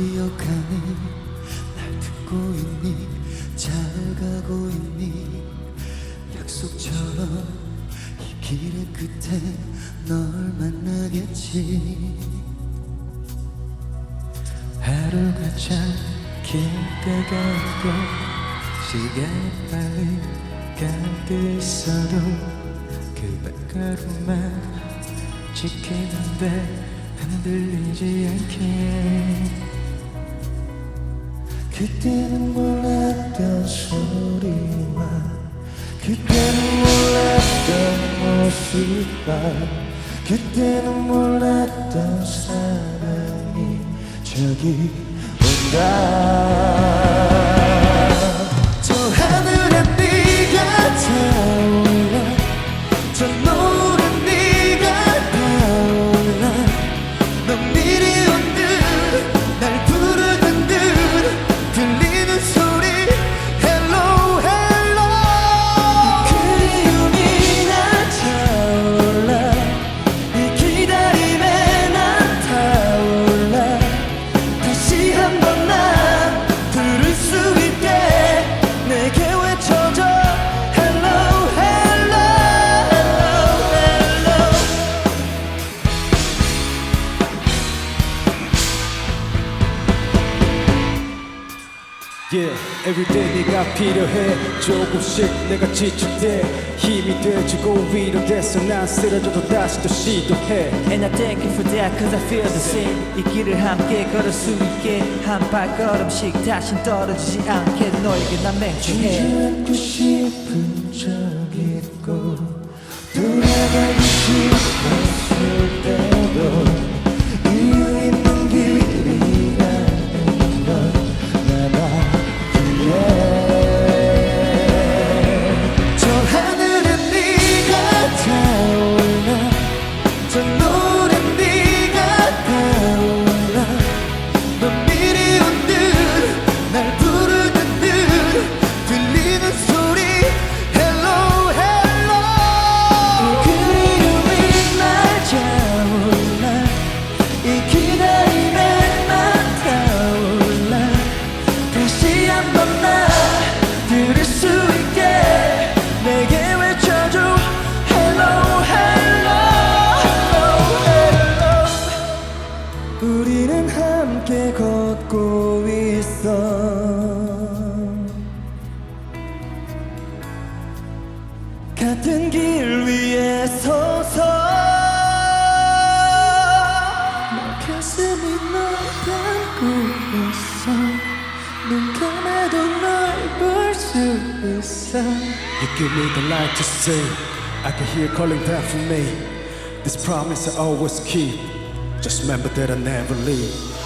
어떡하니 날 듣고 있니? 잘 가고 있니? 약속처럼 이 길의 끝에 널 만나겠지. 하루가 참 길 때가 있고 시간이 빨리 가고 있어도 그 발걸음만 지키는데 흔들리지 않게 그때는 몰랐던 소리만 그때는 몰랐던 모습만 그때는 몰랐던 사랑이 저기 온다 Yeah, everyday 네가 필요해. 조금씩 내가 지칠 때 힘이 돼주고 위로돼서 난 쓰러져도 다시 또 시도해. And I thank you for that cause I feel the same. 이 길을 함께 걸을 수 있게 한 발걸음씩 다신 떨어지지 않게 너에게 난 맹세해. 주저앉고 싶은 적 있고 우리는 함께 걷고 있어 같은 길 위에 서서 내 가슴이 널 담고 있어 눈 감아도 널 볼 수 있어 You give me the light to see I can hear calling back from me This promise I always keep Just remember that I never leave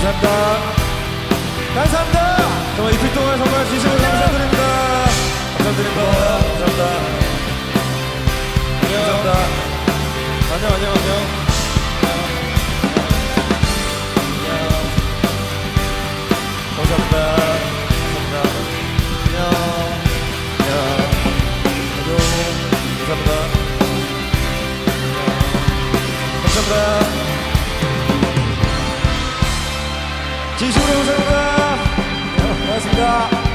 감사합니다. 감사합니다. 정말 이틀 동안 정말 진심으로 감사드립니다. 감사드립니다. 감사합니다. 감사합니다. 안녕, 안녕, 안녕. 진심으로 감사합니다. 고맙습니다.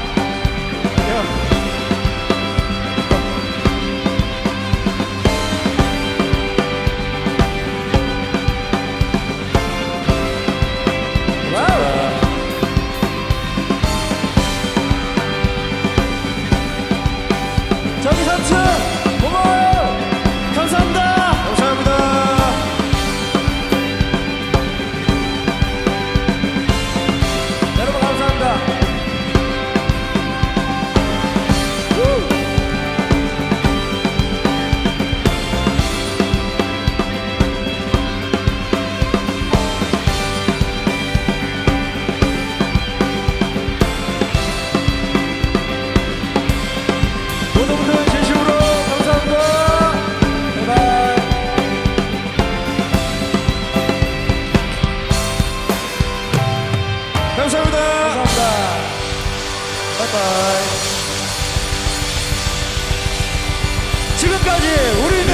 바이바이. 지금까지 우리